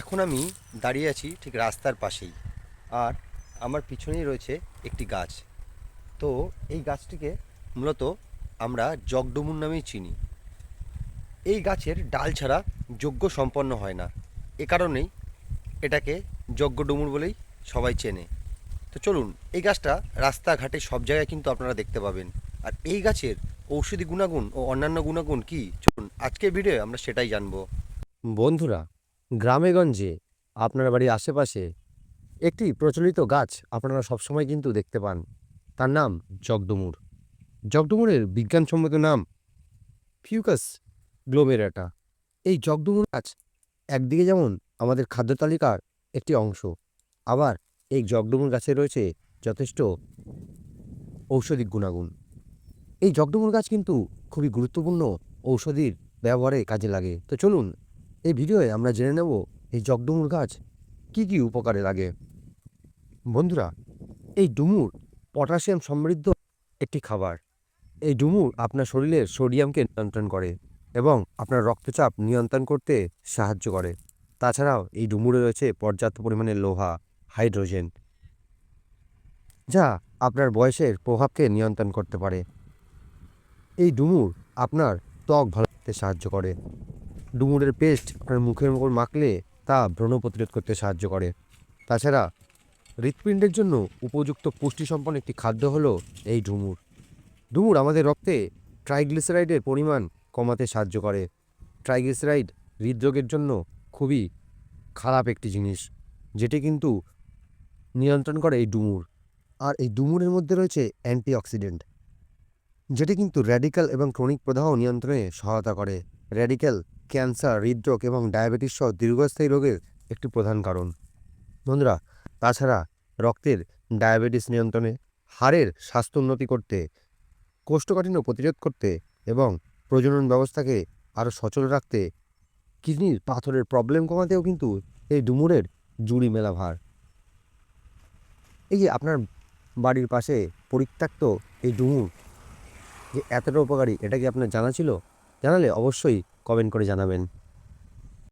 এখন আমি দাঁড়িয়ে আছি ঠিক রাস্তার পাশেই, আর আমার পিছনেই রয়েছে একটি গাছ। তো এই গাছটিকে মূলত আমরা জগডমুর নামেই চিনি। এই গাছের ডাল ছাড়া যজ্ঞ সম্পন্ন হয় না। এ কারণেই এটাকে যজ্ঞডমুর বলেই সবাই চেনে। তো চলুন, এই গাছটা রাস্তাঘাটে সব জায়গায় কিন্তু আপনারা দেখতে পাবেন। আর এই গাছের ঔষধি গুণাগুণ ও অন্যান্য গুণাগুণ কি? চলুন, আজকের ভিডিও আমরা সেটাই জানব। বন্ধুরা গ্রামেগঞ্জে আপনার বাড়ির আশেপাশে একটি প্রচলিত গাছ আপনারা সবসময় কিন্তু দেখতে পান। তার নাম জগডুমুর জগডুমুরের বিজ্ঞানসম্মত নাম ফিউকাস গ্লোমেরাটা। এই জগডুমুর গাছ একদিকে যেমন আমাদের খাদ্য তালিকার একটি অংশ, আবার এই জগডুমুর গাছে রয়েছে যথেষ্ট ঔষধিক গুণাগুণ। এই জগডুমুর গাছ কিন্তু খুবই গুরুত্বপূর্ণ ঔষধির ব্যবহারে কাজে লাগে। তো চলুন এই ভিডিওয়ে আমরা জেনে নেব এই জগডুমুর গাছ কি কি উপকারে লাগে। বন্ধুরা, এই ডুমুর পটাশিয়াম সমৃদ্ধ একটি খাবার। এই ডুমুর আপনার শরীরের সোডিয়ামকে নিয়ন্ত্রণ করে এবং আপনার রক্তচাপ নিয়ন্ত্রণ করতে সাহায্য করে। তাছাড়াও এই ডুমুরে রয়েছে পর্যাপ্ত পরিমাণে লোহা, হাইড্রোজেন, যা আপনার বয়সের প্রভাবকে নিয়ন্ত্রণ করতে পারে। এই ডুমুর আপনার ত্বক ভালো সাহায্য করে। ডুমুরের পেস্ট আপনার মুখের উপর মাখলে তা ব্রণ প্রতিরোধ করতে সাহায্য করে। তাছাড়া হৃৎপিণ্ডের জন্য উপযুক্ত পুষ্টিসম্পন্ন একটি খাদ্য হলো এই ডুমুর। ডুমুর আমাদের রক্তে ট্রাইগ্লিসারাইডের পরিমাণ কমাতে সাহায্য করে। ট্রাইগ্লিসারাইড হৃদরোগের জন্য খুবই খারাপ একটি জিনিস, যেটি কিন্তু নিয়ন্ত্রণ করে এই ডুমুর। আর এই ডুমুরের মধ্যে রয়েছে অ্যান্টিঅক্সিডেন্ট, যেটি কিন্তু র্যাডিক্যাল এবং ক্রনিক প্রদাহ নিয়ন্ত্রণে সহায়তা করে। র্যাডিক্যাল ক্যান্সার, হৃদরোগ এবং ডায়াবেটিস সহ দীর্ঘস্থায়ী রোগের একটি প্রধান কারণ। বন্ধুরা, তাছাড়া রক্তের ডায়াবেটিস নিয়ন্ত্রণে হাড়ের স্বাস্থ্য উন্নতি করতে, কোষ্ঠকাঠিন্য প্রতিরোধ করতে এবং প্রজনন ব্যবস্থাকে আরও সচল রাখতে কিডনির পাথরের প্রবলেম কমাতেও কিন্তু এই ডুমুরের জুড়ি মেলা ভার এই যে আপনার বাড়ির পাশে পরিত্যক্ত এই ডুমুর, যে এতটা উপকারী, এটা কি আপনার জানা ছিল? জানালে অবশ্যই কমেন্ট করে জানাবেন।